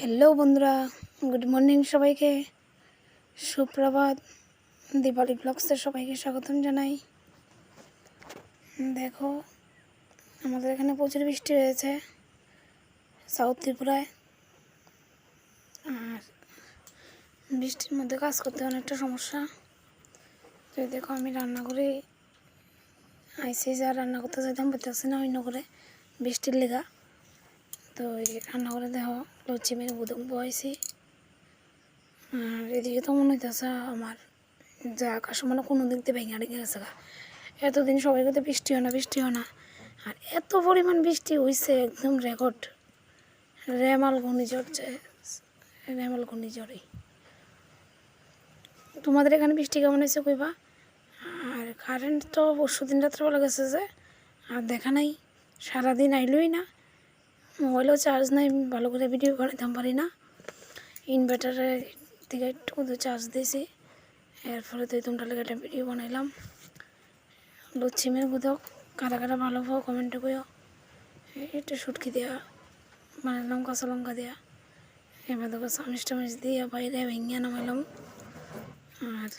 Hello বন্ধুরা। Good morning সবাইকে। সুপ্রভাত। দীপালি ব্লগসের সবাইকে স্বাগতম জানাই। দেখো, আমাদের এখানে প্রচুর বৃষ্টি হয়েছে সাউথ ত্রিপুরায়। আর বৃষ্টির মধ্যে কাজ করতে অনেকটা সমস্যা। এই দেখো, আমি রান্না করে আইসি যা রান্না করতে যেতাম পারতেছি না অন্য করে বৃষ্টির লেগা। তো এই রান্না করে দেখো, লুচি মেরে বুদক বয়েছি আর এদিকে তো মনে হইতেছে আমার যে আকাশ মানে কোনো দিক দিয়ে ভেঙে রেখে গেছে গা। এতদিন সবাই কথা বৃষ্টি হয় না, বৃষ্টি হয় না। আর এত পরিমাণ বৃষ্টি হয়েছে একদম রেকর্ড রেমাল ঘূর্ণিঝড় যে রেমাল ঘূর্ণিঝড়ই তোমাদের এখানে বৃষ্টি কেমন হয়েছে কইবা? আর কারেন্ট তো পরশু দিন রাত্রেবেলা গেছে যে, আর দেখা নাই, সারাদিন আইলই না। মোবাইলেও চার্জ নাই, ভালো করে ভিডিও বানাইতাম পারি না। ইনভার্টারের থেকে একটু চার্জ দিয়েছি। এর ফলে তো তোমরা লেগে একটা ভিডিও বানাইলাম। লুচিমের বুধক কারা কারা ভালো পাও কমেন্টে কইও। একটু সুটকি দেওয়া বানাইলাম কাঁচা লঙ্কা দেওয়া এবার দেখো চামিচ টামিচ দিয়ে বাইরে ভেঙে নামাইলাম। আর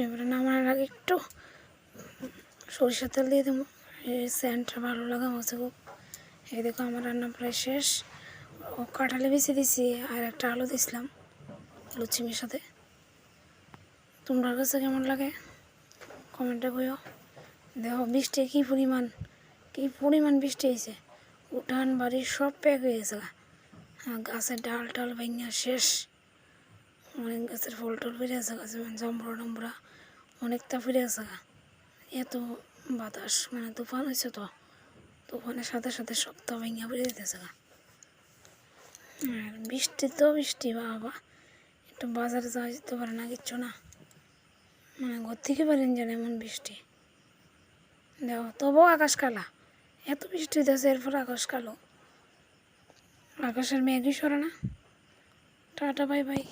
এবারে নামানোর আগে একটু সরিষার তেল দিয়ে দেবো। এই স্যান্ডটা ভালো লাগা মাছে খুব। এই দেখো আমার রান্না প্রায় শেষ। ও কাঁঠালে বেছে দিছি আর একটা আলু দিছিলাম লুচিমির সাথে। তোমরা কাছে কেমন লাগে? কমেন্টে কইও। দেখো বৃষ্টি কী পরিমাণ কী পরিমাণ বৃষ্টি হয়েছে। উঠান বাড়ি সব প্যাক হয়ে গেছে। হ্যাঁ, গাছের ডাল টাল ভেঙে শেষ। অনেক গাছের ফল টল ফিরে আছে গাছে জম্বরা টম্বরা অনেকটা ফিরে আছে। এত বাতাস মানে তুফান হয়েছে তো। তুফানের সাথে সাথে সপ্তাহ ভেঙে পড়ে দিতেছে গা। আর বৃষ্টি তো বৃষ্টি, বাবা। একটু বাজারে যাওয়া যেতে পারে না, কিচ্ছু না। মানে ঘর থেকে পারেন যেন এমন বৃষ্টি। দেখো, তবুও আকাশ কালা। এত বৃষ্টি হইতেছে, এরপর আকাশ কালো। আকাশের মেঘই সরে না। Tata, bye bye.